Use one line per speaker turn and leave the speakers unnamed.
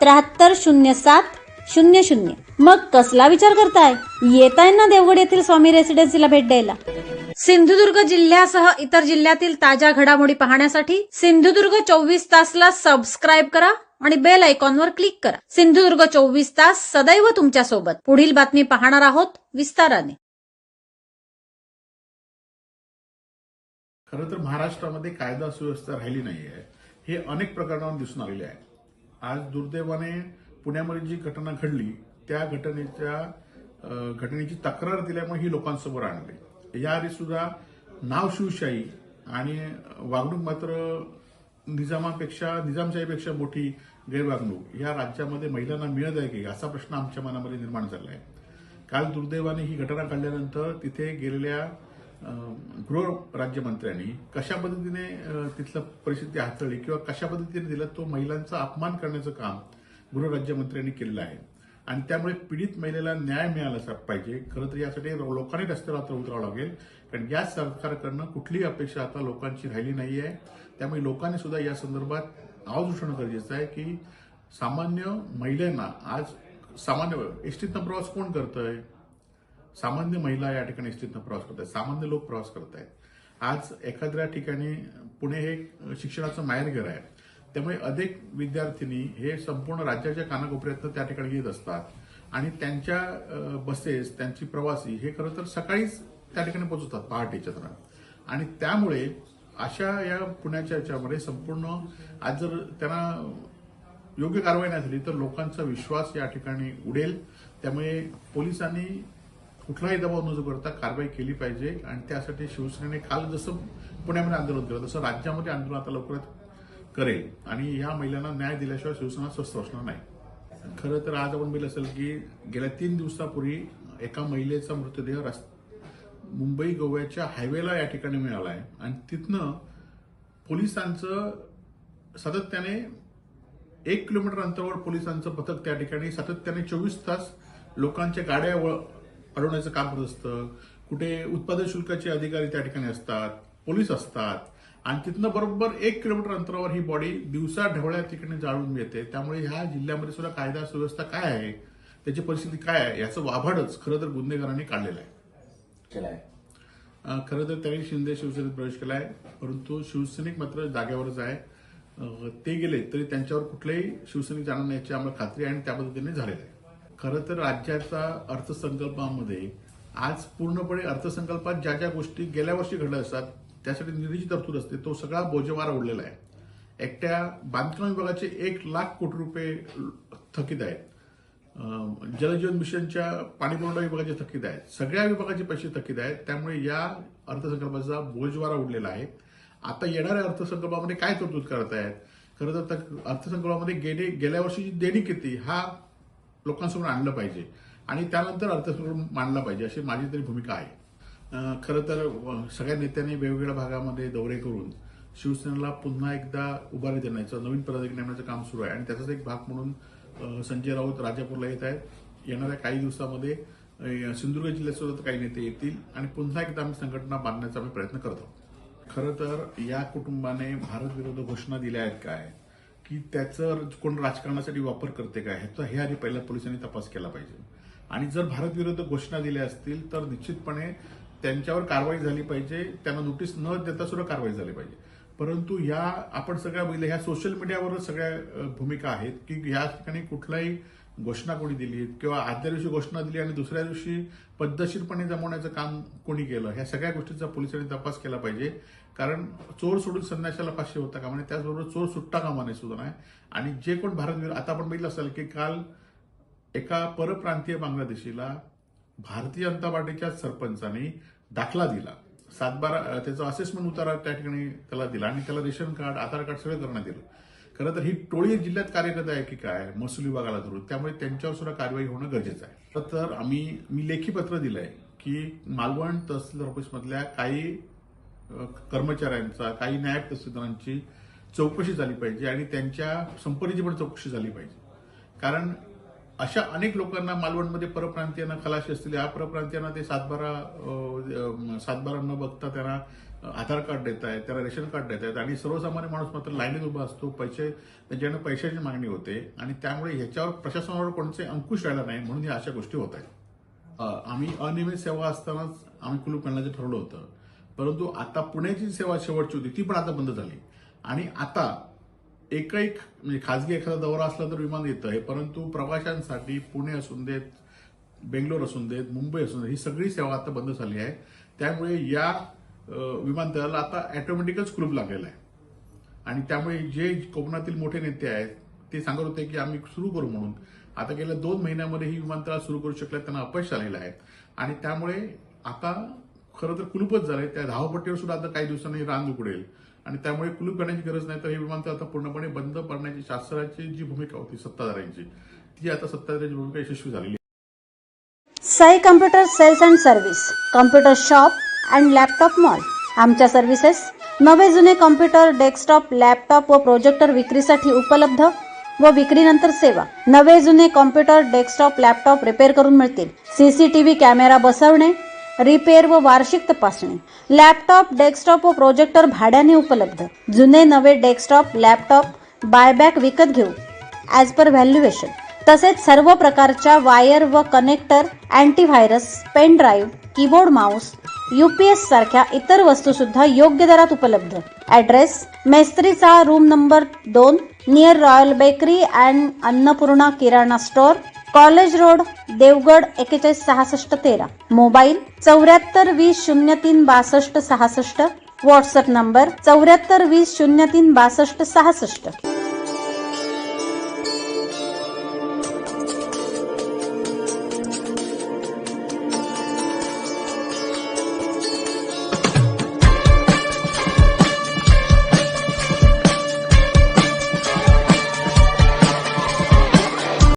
त्र्याहत्तर शून्य सात शून्य शून्य. मग कसला विचार करताय? येताय ना देवगड येथील स्वामी रेसिडेन्सीला भेट द्यायला. सिंधुदुर्ग जिल्ह्यासह इतर जिल्ह्यातील ताज्या घडामोडी पाहण्यासाठी सिंधुदुर्ग चोवीस तासला सबस्क्राईब करा आणि बेल आयकॉनवर क्लिक करा. सिंधुदुर्ग चोवीस तास सदैव तुमच्यासोबत पुढील बातमी पाहणार आहोत विस्ताराने.
खरं तर महाराष्ट्रामध्ये कायदा सुव्यवस्था राहिली नाहीये. हे अनेक प्रकरणांवर दिसून आलेले आहे. आज दुर्दैवाने पुण्यामध्ये जी घटना घडली त्या घटनेच्या घटनेची तक्रार दिल्यामुळे ही लोकांसमोर आणली. याआधी सुद्धा नाव शिवशाही आणि वागणूक मात्र निजामापेक्षा निजामशाहीपेक्षा मोठी गैरवागणूक. या राज्यामध्ये महिलांना मिळत आहे की असा प्रश्न आमच्या मनामध्ये निर्माण झाला आहे काल दुर्दैवाने ही घटना घडल्यानंतर तिथे गेलेल्या गृह राज्यमंत्र्यांनी कशा पद्धतीने तिथलं परिस्थिती हाताळली किंवा कशा पद्धतीने दिलं तो महिलांचा अपमान करण्याचं काम गृह राज्यमंत्र्यांनी केलेलं आहे. आणि त्यामुळे पीडित महिलेला न्याय मिळाला पाहिजे. खरं तर यासाठी लोकांनी रस्त्यावर आता उतरावं लागेल. कारण या सरकारकडनं कुठलीही अपेक्षा आता लोकांची राहिली नाही आहे. त्यामुळे लोकांनी सुद्धा या संदर्भात आवाज उठणं गरजेचं आहे की सामान्य महिलांना आज सामान्य एसटीतनं प्रवास कोण करतंय? सामान्य महिला या ठिकाणी स्थितनं प्रवास करत आहेत सामान्य लोक प्रवास करत आहेत आज एखाद्या ठिकाणी पुणे हे शिक्षणाचं माहेरघर आहे. त्यामुळे अनेक विद्यार्थिनी हे संपूर्ण राज्याच्या कानाकोपऱ्यातनं त्या ठिकाणी येत असतात. आणि त्यांच्या बसेस त्यांची प्रवासी हे खरं तर सकाळीच त्या ठिकाणी पोहोचतात पहाटेच्या दरम्यान आणि त्यामुळे अशा या पुण्याच्या याच्यामध्ये संपूर्ण आज जर त्यांना योग्य कारवाई नाही झाली तर लोकांचा विश्वास या ठिकाणी उडेल. त्यामुळे पोलिसांनी कुठलाही दबाव न करता कारवाई केली पाहिजे आणि त्यासाठी शिवसेनेने काल जसं पुण्यामध्ये आंदोलन केलं तसं राज्यामध्ये आंदोलन आता लवकरात करेल. आणि ह्या महिलांना न्याय दिल्याशिवाय शिवसेना स्वस्थ असणार नाही. खरं तर आज आपण बघितलं असेल की गेल्या तीन दिवसापूर्वी एका महिलेचा मृतदेह रस मुंबई गोव्याच्या हायवेला या ठिकाणी मिळाला आहे. आणि तिथनं पोलिसांचं सातत्याने एक किलोमीटर अंतरावर पोलिसांचं पथक त्या ठिकाणी सातत्याने चोवीस तास लोकांच्या गाड्या अडवण्याचं काम करत असतं. कुठे उत्पादन शुल्काचे अधिकारी त्या ठिकाणी असतात पोलीस असतात. आणि तिथनं बरोबर एक किलोमीटर अंतरावर ही बॉडी दिवसा ढवळ्या ठिकाणी जाळून मिळते. त्यामुळे ह्या जिल्ह्यामध्ये सुद्धा कायदा सुव्यवस्था काय आहे त्याची परिस्थिती काय आहे याचं वाभाडच खरं तर गुन्हेगारांनी काढलेलं आहे. खरं तर त्यांनी शिंदे शिवसेनेत प्रवेश केलाय परंतु शिवसैनिक मात्र जागेवरच आहे. ते गेले तरी त्यांच्यावर कुठलेही शिवसैनिक जाणार नाही याची आम्हाला खात्री आहे आणि त्या पद्धतीने झालेलं आहे. खरं तर राज्याचा अर्थसंकल्पामध्ये आज पूर्णपणे अर्थसंकल्पात ज्या ज्या गोष्टी गेल्या वर्षी घडल्या असतात त्यासाठी निधीची तरतूद असते तो सगळा बोजेवारा उडलेला आहे. एकट्या बांधकाम विभागाचे एक लाख कोटी रुपये थकीत आहेत. जलजीवन मिशनच्या पाणीपुरवठा विभागाचे थकीत आहेत. सगळ्या विभागाचे पैसे थकीत आहेत. त्यामुळे या अर्थसंकल्पाचा बोजवारा उडलेला आहे. आता येणाऱ्या अर्थसंकल्पामध्ये काय तरतूद करत आहेत खरं तर अर्थसंकल्पामध्ये गेले गेल्या वर्षीची देणी किती हा लोकांसमोर आणलं पाहिजे. आणि त्यानंतर अर्थसंकल्प मांडला पाहिजे अशी माझी तरी भूमिका आहे. खरं तर सगळ्या नेत्यांनी वेगवेगळ्या भागामध्ये दौरे करून शिवसेनेला पुन्हा एकदा उभारी देण्याचं नवीन पदाधिकारी नेमण्याचं काम सुरू आहे. आणि त्याचाच एक भाग म्हणून संजय राऊत राजापूरला येत आहेत. येणाऱ्या काही दिवसामध्ये सिंधुदुर्ग जिल्ह्यात सुद्धा काही नेते येतील आणि पुन्हा एकदा आम्ही संघटना बांधण्याचा आम्ही प्रयत्न करतो खरं तर या कुटुंबाने भारत विरुद्ध घोषणा दिल्या आहेत काय? की त्याचं कोण राजकारणासाठी वापर करते काय ह्याचा हे आधी पहिल्या पोलिसांनी तपास केला पाहिजे. आणि जर भारत विरुद्ध घोषणा दिल्या असतील तर निश्चितपणे त्यांच्यावर कारवाई झाली पाहिजे त्यांना नोटीस न देता सुद्धा कारवाई झाली पाहिजे. परंतु ह्या आपण सगळ्या बघितलं ह्या सोशल मीडियावरच सगळ्या भूमिका आहेत की ह्या ठिकाणी कुठलाही घोषणा कोणी दिली? किंवा आदल्या दिवशी घोषणा दिली आणि दुसऱ्या दिवशी पद्धतशीरपणे जमवण्याचं काम कोणी केलं? ह्या सगळ्या गोष्टीचा पोलिसांनी तपास केला पाहिजे. कारण चोर सोडून संन्याशाला फाशी होता कामा नये. त्याचबरोबर चोर सुट्टा कामा नये सुद्धा नाही. आणि जे कोण भारत विरोध आता आपण बघितलं असेल की काल एका परप्रांतीय बांगलादेशीला भारतीय जनता पार्टीच्या सरपंचांनी दाखला दिला. सातबारा त्याचा असेसमेंट उतारा त्या ठिकाणी त्याला दिला आणि त्याला रेशन कार्ड आधार कार्ड सगळं करण्यात दिलं खरं तर ही टोळी जिल्ह्यात कार्यरत आहे की काय? महसूल विभागाला धरून. त्यामुळे त्यांच्यावर सुद्धा कारवाई होणं गरजेचं आहे. तर आम्ही मी लेखी पत्र दिलंय की मालवण तहसीलदार ऑफिसमधल्या काही कर्मचाऱ्यांचा काही नायब तहसीलदारांची चौकशी झाली पाहिजे आणि त्यांच्या संपत्तीची पण चौकशी झाली पाहिजे. कारण अशा अनेक लोकांना मालवणमध्ये परप्रांतीयांना खलाशी असते या परप्रांतीयांना ते सातबारा सातबारा न बघता त्यांना आधार कार्ड देत आहेत त्यांना रेशन कार्ड देत आहेत आणि सर्वसामान्य माणूस मात्र लाईनीत उभा असतो. पैसे त्यांच्याकडे पैशाची मागणी होते. आणि त्यामुळे ह्याच्यावर प्रशासनावर कोणते अंकुश राहिला नाही म्हणून या अशा गोष्टी होत आहेत. आम्ही अनियमित सेवा असतानाच आम्ही कुलूप करण्याचं ठरवलं होतं. परंतु आता पुण्याची सेवा शेवटची होती. ती पण आता बंद झाली. आणि आता एकही म्हणजे खाजगी एखादा दौरा असला तर विमान येतं आहे परंतु प्रवाशांसाठी पुणे असून देत बेंगलोर असून देत मुंबई असून देत ही सगळी सेवा आता बंद झाली आहे. त्यामुळे या विमानतळाला आता ऑटोमॅटिकच कुलूप लागलेला आहे. आणि त्यामुळे जे कोकणातील मोठे नेते आहेत ते सांगत होते की आम्ही सुरू करू म्हणून. आता गेल्या दोन महिन्यामध्ये ही विमानतळ सुरू करू शकल्यात त्यांना अपयश आलेलं आहे. आणि त्यामुळे आता खरं तर कुलूपच झालंय. त्या धावपट्टीवर सुद्धा आता काही दिवसांनी रांग उघडेल. आणि त्यामुळे कुलूप करण्याची गरज नाही. तर हे विमानतळ आता पूर्णपणे बंद पडण्याची शासनाची जी भूमिका होती सत्ताधाऱ्यांची ती आता सत्ताधाऱ्यांची भूमिका यशस्वी झालेली
Sai computer sales and service computer shop and laptop mall आमच्या सर्व्हिसेस नवे जुने कॉम्प्युटर डेस्कटॉप लॅपटॉप व प्रोजेक्टर विक्रीसाठी उपलब्ध व विक्रीनंतर सेवा. नवे जुने कॉम्प्युटर डेस्कटॉप लॅपटॉप रिपेअर करून मिळतील. सीसीटीव्ही कॅमेरा बसवणे रिपेअर व वार्षिक तपासणी. लॅपटॉप डेस्कटॉप व प्रोजेक्टर भाड्याने उपलब्ध. जुने नवे डेस्कटॉप लॅपटॉप बायबॅक विकत घेऊ. ॲज पर व्हॅल्युएशन तसेच सर्व प्रकारच्या वायर व connector antivirus pen drive keyboard mouse UPS सारख्या इतर वस्तू सुद्धा योग्य दरात उपलब्ध. ऍड्रेस मेस्त्रीचा रूम नंबर दोन near royal bakery and Annapurna Kirana store college road Devgad एकेचाळीस सहासष्ट तेरा. मोबाईल चौऱ्याहत्तर वीस शून्य तीन बासष्ट सहासष्ट. व्हॉट्सअप नंबर चौऱ्याहत्तर वीस शून्य तीन बासष्ट सहासष्ट.